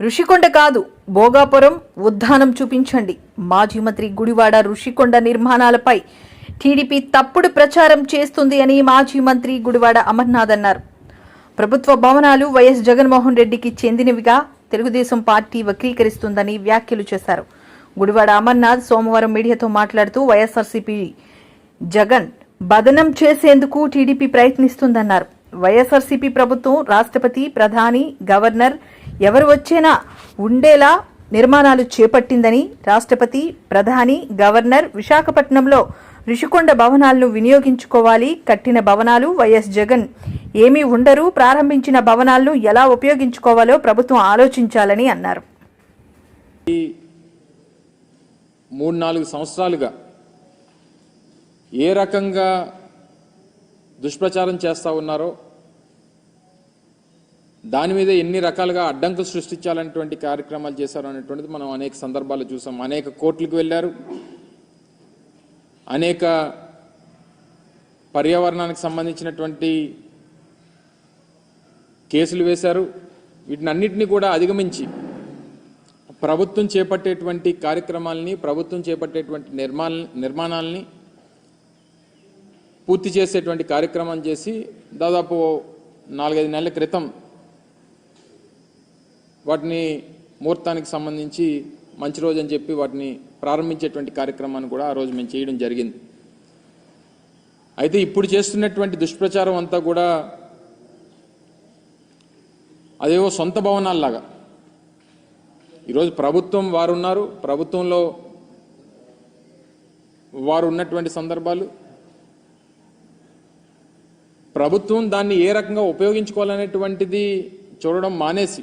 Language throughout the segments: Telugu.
ఋషికొండ కాదు భోగాపురం ఉద్దానం చూపించండి. మాజీ మంత్రి గుడివాడ ఋషికొండ నిర్మాణాలపై టీడీపీ తప్పుడు ప్రచారం చేస్తుంది అని మాజీ మంత్రి గుడివాడ అమర్నాథ్ అన్నారు. ప్రభుత్వ భవనాలు వైఎస్ జగన్మోహన్ రెడ్డికి చెందినవిగా తెలుగుదేశం పార్టీ వక్రీకరిస్తుందని వ్యాఖ్యలు చేశారు. గుడివాడ అమర్నాథ్ సోమవారం మీడియాతో మాట్లాడుతూ వైఎస్ఆర్సీపీ జగన్ బదనం చేసేందుకు టీడీపీ ప్రయత్నిస్తుందన్నారు. వైఎస్ఆర్సీపీ ప్రభుత్వం రాష్ట్రపతి ప్రధాని గవర్నర్ ఎవరు వచ్చేనా ఉండేలా నిర్మాణాలు చేపట్టిందని రాష్ట్రపతి ప్రధాని గవర్నర్ విశాఖపట్నంలో ఋషికొండ భవనాలను వినియోగించుకోవాలి. కట్టిన భవనాలు వైఎస్ జగన్. ఏమీ ఉండరు. ప్రారంభించిన భవనాలను ఎలా ఉపయోగించుకోవాలో ప్రభుత్వం ఆలోచించాలని అన్నారు. మూడు నాలుగు సంవత్సరాలుగా ఏ రకంగా దుష్ప్రచారం చేస్తూ ఉన్నారో దాని మీద ఎన్ని రకాలుగా అడ్డంకులు సృష్టించాలనేటువంటి కార్యక్రమాలు చేశారు అనేటువంటిది మనం అనేక సందర్భాలు చూసాం. అనేక కోర్టులకు వెళ్ళారు. అనేక పర్యావరణానికి సంబంధించినటువంటి కేసులు వేశారు. వీటిని అన్నిటినీ కూడా అధిగమించి ప్రభుత్వం చేపట్టేటువంటి కార్యక్రమాలని ప్రభుత్వం చేపట్టేటువంటి నిర్మాణ నిర్మాణాలని పూర్తి చేసేటువంటి కార్యక్రమం చేసి దాదాపు నాలుగైదు నెలల క్రితం వాటిని ముహూర్తానికి సంబంధించి మంచి రోజు అని చెప్పి వాటిని ప్రారంభించేటువంటి కార్యక్రమాన్ని కూడా ఆ రోజు మేము చేయడం జరిగింది. అయితే ఇప్పుడు చేస్తున్నటువంటి దుష్ప్రచారం అంతా కూడా అదేవో సొంత భవనాల్లాగా. ఈరోజు ప్రభుత్వం వారు ఉన్నారు ప్రభుత్వంలో వారు ఉన్నటువంటి సందర్భాలు. ప్రభుత్వం దాన్ని ఏ రకంగా ఉపయోగించుకోవాలనేటువంటిది చూడడం మానేసి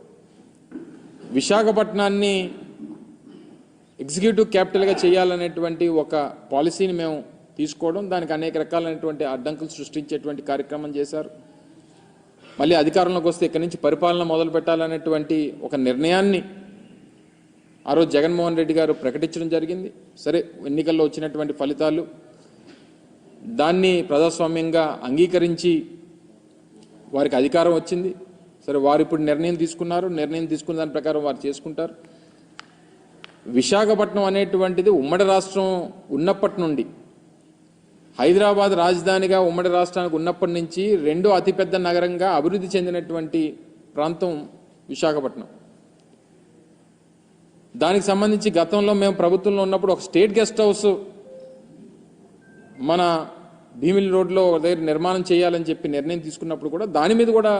విశాఖపట్నాన్ని ఎగ్జిక్యూటివ్ క్యాపిటల్గా చేయాలనేటువంటి ఒక పాలసీని మేము తీసుకోవడం దానికి అనేక రకాలైనటువంటి అడ్డంకులు సృష్టించేటువంటి కార్యక్రమం చేశారు. మళ్ళీ అధికారంలోకి వస్తే ఇక్కడి నుంచి పరిపాలన మొదలు పెట్టాలనేటువంటి ఒక నిర్ణయాన్ని ఆ రోజు జగన్మోహన్ రెడ్డి గారు ప్రకటించడం జరిగింది. సరే ఎన్నికల్లో వచ్చినటువంటి ఫలితాలు దాన్ని ప్రజాస్వామ్యంగా అంగీకరించి వారికి అధికారం వచ్చింది. సరే వారు ఇప్పుడు నిర్ణయం తీసుకున్నారు. నిర్ణయం తీసుకున్న దాని ప్రకారం వారు చేసుకుంటారు. విశాఖపట్నం అనేటువంటిది ఉమ్మడి రాష్ట్రం ఉన్నప్పటి నుండి హైదరాబాద్ రాజధానిగా ఉమ్మడి రాష్ట్రానికి ఉన్నప్పటి నుంచి రెండో అతిపెద్ద నగరంగా అభివృద్ధి చెందినటువంటి ప్రాంతం విశాఖపట్నం. దానికి సంబంధించి గతంలో మేము ప్రభుత్వంలో ఉన్నప్పుడు ఒక స్టేట్ గెస్ట్ హౌస్ మన భీమిలి రోడ్లో ఒక దగ్గర నిర్మాణం చేయాలని చెప్పి నిర్ణయం తీసుకున్నప్పుడు కూడా దాని మీద కూడా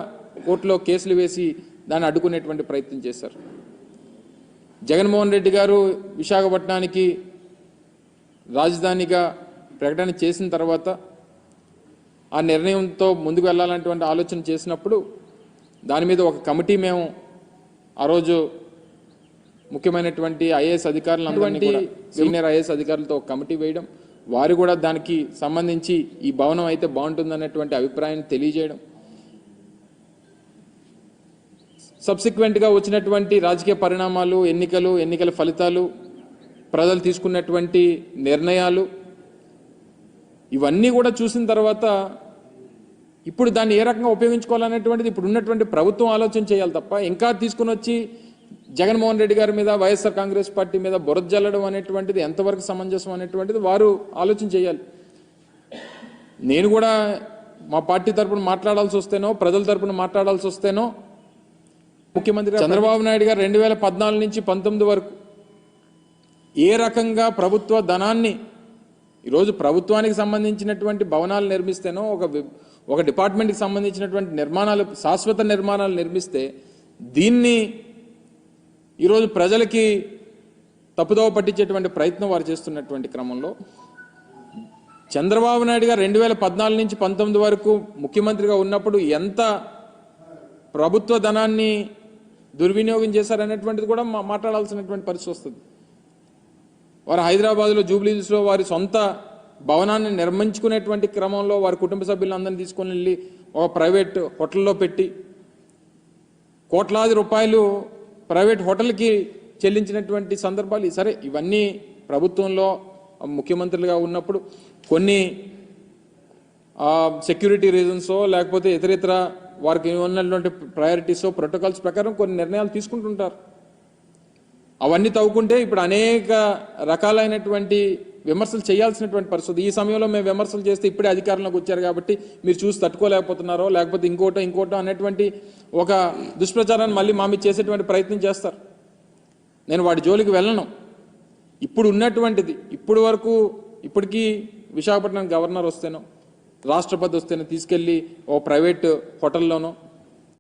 కోర్టులో కేసులు వేసి దాన్ని అడ్డుకునేటువంటి ప్రయత్నం చేశారు. జగన్మోహన్ రెడ్డి గారు విశాఖపట్నానికి రాజధానిగా ప్రకటన చేసిన తర్వాత ఆ నిర్ణయంతో ముందుకు వెళ్ళాలనేటువంటి ఆలోచన చేసినప్పుడు దాని మీద ఒక కమిటీ మేము ఆ రోజు ముఖ్యమైనటువంటి ఐఏఎస్ అధికారులందరినీ కూడా సీనియర్ ఐఏఎస్ అధికారులతో ఒక కమిటీ వేయడం వారు కూడా దానికి సంబంధించి ఈ భవనం అయితే బాగుంటుందనేటువంటి అభిప్రాయాన్ని తెలియజేయడం సబ్సిక్వెంట్గా వచ్చినటువంటి రాజకీయ పరిణామాలు ఎన్నికలు ఎన్నికల ఫలితాలు ప్రజలు తీసుకున్నటువంటి నిర్ణయాలు ఇవన్నీ కూడా చూసిన తర్వాత ఇప్పుడు దాన్ని ఏ రకంగా ఉపయోగించుకోవాలనేటువంటిది ఇప్పుడు ఉన్నటువంటి ప్రభుత్వం ఆలోచన చేయాలి తప్ప ఇంకా తీసుకుని వచ్చి జగన్మోహన్ రెడ్డి గారి మీద వైఎస్ఆర్ కాంగ్రెస్ పార్టీ మీద బురద జల్లడం అనేటువంటిది ఎంతవరకు సమంజసం అనేటువంటిది వారు ఆలోచన చేయాలి. నేను కూడా మా పార్టీ తరపున మాట్లాడాల్సి వస్తేనో ప్రజల తరపున మాట్లాడాల్సి వస్తేనో ముఖ్యమంత్రి చంద్రబాబు నాయుడు గారు రెండు వేల పద్నాలుగు నుంచి పంతొమ్మిది వరకు ఏ రకంగా ప్రభుత్వ ధనాన్ని ఈరోజు ప్రభుత్వానికి సంబంధించినటువంటి భవనాలు నిర్మిస్తేనో ఒక ఒక డిపార్ట్మెంట్కి సంబంధించినటువంటి నిర్మాణాలు శాశ్వత నిర్మాణాలు నిర్మిస్తే దీన్ని ఈరోజు ప్రజలకి తప్పుదోవ పట్టించేటువంటి ప్రయత్నం వారు చేస్తున్నటువంటి క్రమంలో చంద్రబాబు నాయుడు గారు రెండు వేల పద్నాలుగు నుంచి పంతొమ్మిది వరకు ముఖ్యమంత్రిగా ఉన్నప్పుడు ఎంత ప్రభుత్వ ధనాన్ని దుర్వినియోగం చేశారనేటువంటిది కూడా మాట్లాడాల్సినటువంటి పరిస్థితి వస్తుంది. వారు హైదరాబాద్లో జూబ్లీహిల్స్లో వారి సొంత భవనాన్ని నిర్మించుకునేటువంటి క్రమంలో వారి కుటుంబ సభ్యులందరినీ తీసుకొని వెళ్ళి ఒక ప్రైవేట్ హోటల్లో పెట్టి కోట్లాది రూపాయలు ప్రైవేట్ హోటల్కి చెల్లించినటువంటి సందర్భాలు సరే ఇవన్నీ ప్రభుత్వంలో ముఖ్యమంత్రులుగా ఉన్నప్పుడు కొన్ని సెక్యూరిటీ రీజన్సో లేకపోతే ఇతర ఇతర వారికి ఉన్నటువంటి ప్రయారిటీసో ప్రోటోకాల్స్ ప్రకారం కొన్ని నిర్ణయాలు తీసుకుంటుంటారు. అవన్నీ తవ్వుకుంటే ఇప్పుడు అనేక రకాలైనటువంటి విమర్శలు చేయాల్సినటువంటి పరిస్థితి. ఈ సమయంలో మేము విమర్శలు చేస్తే ఇప్పుడే అధికారంలోకి వచ్చారు కాబట్టి మీరు చూసి తట్టుకోలేకపోతున్నారో లేకపోతే ఇంకోటో ఇంకోటో అనేటువంటి ఒక దుష్ప్రచారాన్ని మళ్ళీ మా మీద చేసేటువంటి ప్రయత్నం చేస్తారు. నేను వాడి జోలికి వెళ్ళను. ఇప్పుడు ఉన్నటువంటిది ఇప్పుడు వరకు ఇప్పటికీ విశాఖపట్నం గవర్నర్ వస్తేనో రాష్ట్రపతి వస్తేనే తీసుకెళ్ళి ఓ ప్రైవేట్ హోటల్లోనో